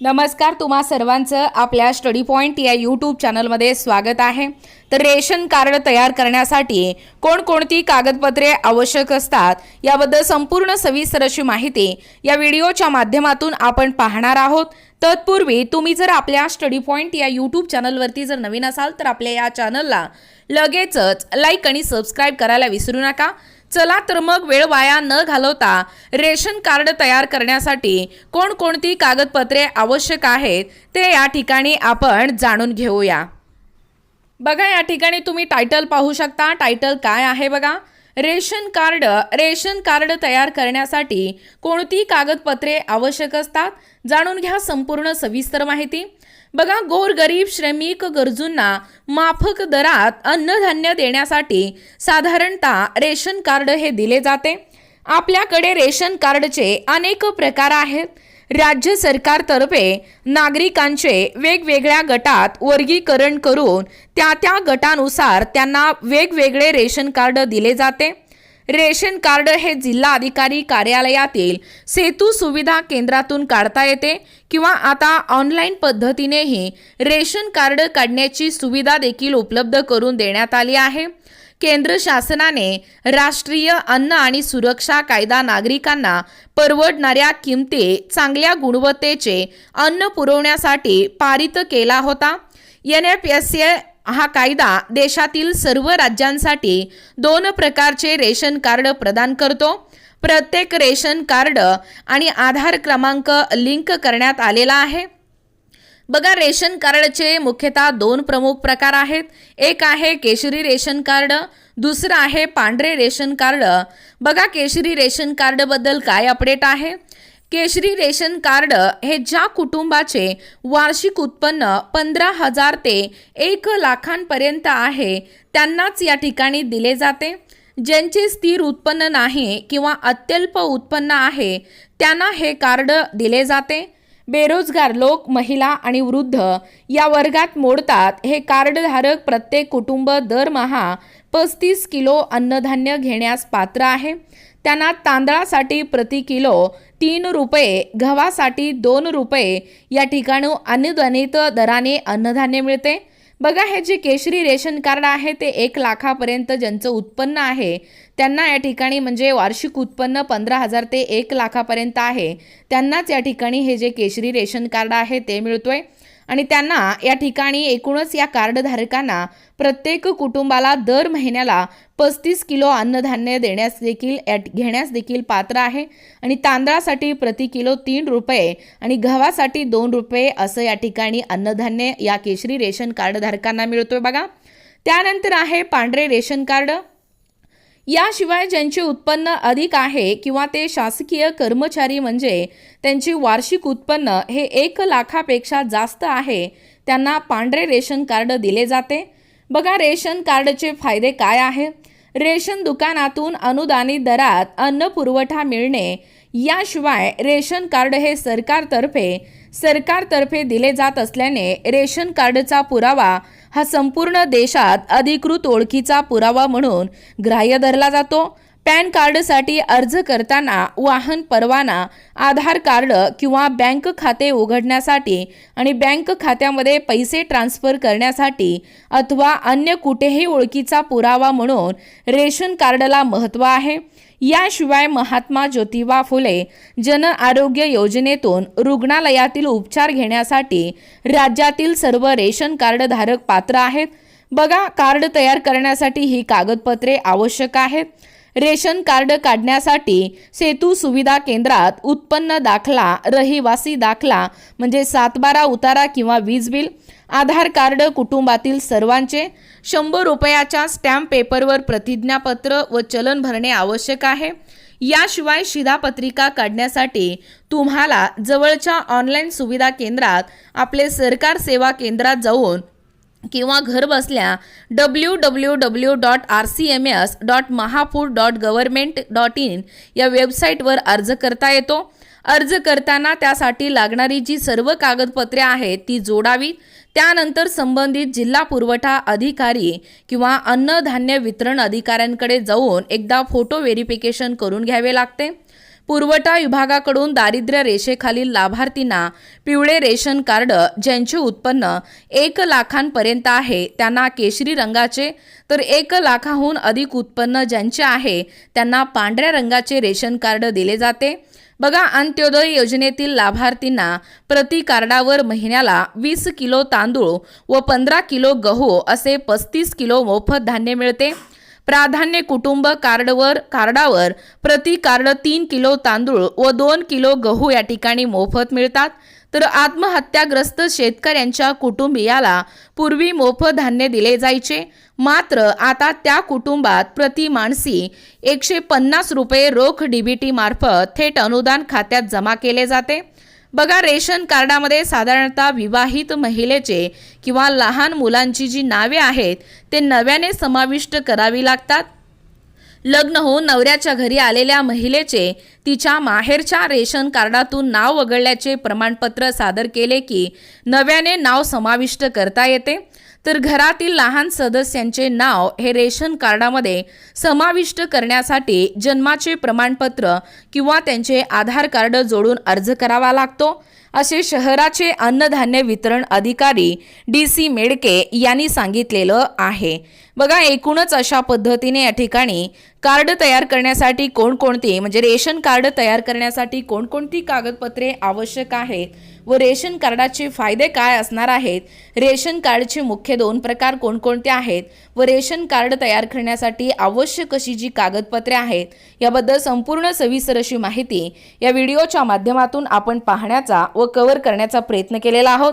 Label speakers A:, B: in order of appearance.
A: नमस्कार तुम्हा सर्वांचं आपल्या स्टडी पॉईंट या यूट्यूब चॅनलमध्ये स्वागत आहे. तर रेशन कार्ड तयार करण्यासाठी कोणकोणती कागदपत्रे आवश्यक असतात याबद्दल संपूर्ण सविस्तर अशी माहिती या व्हिडिओच्या माध्यमातून आपण पाहणार आहोत. तत्पूर्वी तुम्ही जर आपल्या स्टडी पॉईंट या यूट्यूब चॅनलवरती जर नवीन असाल तर आपल्या या चॅनलला लगेचच लाईक आणि सबस्क्राईब करायला विसरू नका. चला तर मग वेळ वाया न घालवता रेशन कार्ड तयार करण्यासाठी कोणकोणती कागदपत्रे आवश्यक आहेत ते या ठिकाणी आपण जाणून घेऊया. बघा या ठिकाणी तुम्ही टायटल पाहू शकता. टायटल काय आहे बघा? रेशन कार्ड रेशन कार्ड तयार करण्यासाठी कोणती कागदपत्रे आवश्यक असतात? जाणून घ्या संपूर्ण सविस्तर माहिती. बघा गोरगरीब श्रमिक गरजूंना माफक दरात अन्नधान्य देण्यासाठी साधारणतः रेशन कार्ड हे दिले जाते. आपल्याकडे रेशन कार्डचे अनेक प्रकार आहेत. राज्य सरकारतर्फे नागरिकांचे वेगवेगळ्या गटात वर्गीकरण करून त्या त्या गटानुसार त्यांना वेगवेगळे रेशन कार्ड दिले जाते. रेशन कार्ड हे जिल्हा अधिकारी कार्यालयातील सेतू सुविधा केंद्रातून काढता येते किंवा आता ऑनलाईन पद्धतीनेही रेशन कार्ड काढण्याची सुविधा देखील उपलब्ध करून देण्यात आली आहे. केंद्र शासनाने राष्ट्रीय अन्न आणि सुरक्षा कायदा नागरिकांना परवडणाऱ्या किमती चांगल्या गुणवत्तेचे अन्न पुरवण्यासाठी पारित केला होता. एन एफ एस ए हा कायदा देशातील सर्व राज्यांसाठी दोन प्रकारचे रेशन कार्ड प्रदान करतो. प्रत्येक रेशन कार्ड आणि आधार क्रमांक लिंक करण्यात आलेला आहे. बघा रेशन कार्डचे मुख्यतः दोन प्रमुख प्रकार आहेत. एक आहे केशरी रेशन कार्ड दुसरं आहे पांढरे रेशन कार्ड. बघा केशरी रेशन कार्डबद्दल काय अपडेट आहे? केशरी रेशन कार्ड हे ज्या कुटुंबाचे वार्षिक उत्पन्न पंधरा हजार ते एक लाखांपर्यंत आहे त्यांनाच या ठिकाणी दिले जाते. ज्यांचे स्थिर उत्पन्न नाही किंवा अत्यल्प उत्पन्न आहे त्यांना हे कार्ड दिले जाते. बेरोजगार लोक महिला आणि वृद्ध या वर्गात मोडतात. हे कार्डधारक प्रत्येक कुटुंब दरमहा पस्तीस किलो अन्नधान्य घेण्यास पात्र आहे. त्यांना तांदळासाठी प्रति किलो तीन रुपये गव्हासाठी दोन रुपये. या ठिकाणी अनुदानित दराने अन्नधान्य मिळते. बघा हे जे केशरी रेशन कार्ड आहे ते एक लाखापर्यंत ज्यांचं उत्पन्न आहे त्यांना या ठिकाणी म्हणजे वार्षिक उत्पन्न पंधरा हजार ते एक लाखापर्यंत आहे. त्यांनाच या ठिकाणी हे जे केशरी रेशन कार्ड आहे ते मिळतोय. आणि त्यांना या ठिकाणी एकूणच या कार्डधारकांना प्रत्येक कुटुंबाला दर महिन्याला पस्तीस किलो अन्नधान्य देण्यास देखील घेण्यास देखील पात्र आहे. आणि तांदळासाठी प्रति किलो तीन रुपये आणि गव्हासाठी दोन रुपये असं या ठिकाणी अन्नधान्य या केशरी रेशन कार्डधारकांना मिळतोय बघा. त्यानंतर आहे पांढरे रेशन कार्ड. याशिवाय ज्यांचे उत्पन्न अधिक आहे किंवा ते शासकीय कर्मचारी म्हणजे त्यांचे वार्षिक उत्पन्न हे एक लाखापेक्षा जास्त आहे त्यांना पांढरे रेशन कार्ड दिले जाते. बघा रेशन कार्डचे फायदे काय आहे? रेशन दुकानातून अनुदानित दरात अन्न पुरवठा मिळणे याशिवाय रेशन कार्ड हे सरकारतर्फे सरकारतर्फे दिले जात असल्याने रेशन कार्डचा पुरावा हा संपूर्ण देशात अधिकृत ओळखीचा पुरावा म्हणून ग्राह्य धरला जातो. पॅन कार्डसाठी अर्ज करताना वाहन परवाना आधार कार्ड किंवा बँक खाते उघडण्यासाठी आणि बँक खात्यामध्ये पैसे ट्रान्स्फर करण्यासाठी अथवा अन्य कुठेही ओळखीचा पुरावा म्हणून रेशन कार्डला महत्त्व आहे. याशिवाय महात्मा ज्योतिबा फुले जन आरोग्य योजनेतून रुग्णालयातील उपचार घेण्यासाठी राज्यातील सर्व रेशन कार्ड धारक पात्र आहेत. बघा कार्ड तयार करण्यासाठी ही कागदपत्रे आवश्यक आहेत. रेशन कार्ड काढण्यासाठी सेतू सुविधा केंद्रात उत्पन्न दाखला रहिवासी दाखला म्हणजे सातबारा उतारा किंवा वीज बिल आधार कार्ड कुटुंबातील सर्वांचे शंभर रुपयाच्या स्टॅम्प पेपरवर प्रतिज्ञापत्र व चलन भरणे आवश्यक आहे. याशिवाय शिधापत्रिका काढण्यासाठी तुम्हाला जवळच्या ऑनलाईन सुविधा केंद्रात आपले सरकार सेवा केंद्रात जाऊन किंवा घर बसल्या W W W dot R C M S dot mahapur dot government dot in या वेबसाईटवर अर्ज करता येतो. अर्ज करताना त्यासाठी लागणारी जी सर्व कागदपत्रे आहेत ती जोडावी. त्यानंतर संबंधित जिल्हा पुरवठा अधिकारी किंवा अन्नधान्य वितरण अधिकाऱ्यांकडे जाऊन एकदा फोटो व्हेरिफिकेशन करून घ्यावे लागते. पुरवठा विभागाकडून दारिद्र्य रेषेखालील लाभार्थींना पिवळे रेशन कार्ड ज्यांचे उत्पन्न एक लाखांपर्यंत आहे त्यांना केशरी रंगाचे तर एक लाखाहून अधिक उत्पन्न ज्यांचे आहे त्यांना पांढऱ्या रंगाचे रेशन कार्ड दिले जाते. बघा अंत्योदय योजनेतील लाभार्थींना प्रति कार्डावर महिन्याला वीस किलो तांदूळ व पंधरा किलो गहू असे पस्तीस किलो मोफत धान्य मिळते. प्राधान्य कुटुंब कार्डवर कार्डावर प्रति कार्ड तीन किलो तांदूळ व दोन किलो गहू या ठिकाणी मोफत मिळतात. तर आत्महत्याग्रस्त शेतकऱ्यांच्या कुटुंबियाला पूर्वी मोफत धान्य दिले जायचे. मात्र आता त्या कुटुंबात प्रति माणसी एकशे पन्नास रुपये रोख डीबीटी मार्फत थेट अनुदान खात्यात जमा केले जाते. बघा रेशन कार्डामध्ये साधारणतः विवाहित महिलेचे किंवा लहान मुलांची जी नावे आहेत ते नव्याने समाविष्ट करावी लागतात. लग्न होऊन नवऱ्याच्या घरी आलेल्या महिलेचे तिच्या माहेरच्या रेशन कार्डातून नाव वगळल्याचे प्रमाणपत्र सादर केले की नव्याने नाव समाविष्ट करता येते. तर घरातील लहान सदस्यांचे नाव हे रेशन कार्डामध्ये समाविष्ट करण्यासाठी जन्माचे प्रमाणपत्र किंवा त्यांचे आधार कार्ड जोडून अर्ज करावा लागतो. असे शहराचे अन्नधान्य वितरण अधिकारी डी सी मेडके यांनी सांगितलेलं आहे. बघा एकूणच अशा पद्धतीने या ठिकाणी कार्ड तयार करण्यासाठी कोणकोणती म्हणजे रेशन कार्ड तयार करण्यासाठी कोणकोणती कागदपत्रे आवश्यक आहेत व रेशन कार्डाचे फायदे काय असणार आहेत? रेशन कार्डचे मुख्य दोन प्रकार कोणकोणते आहेत व रेशन कार्ड तयार करण्यासाठी आवश्यक अशी जी कागदपत्रे आहेत याबद्दल संपूर्ण सविस्तर अशी माहिती या व्हिडिओच्या माध्यमातून आपण पाहण्याचा व कव्हर करण्याचा प्रयत्न केलेला आहोत.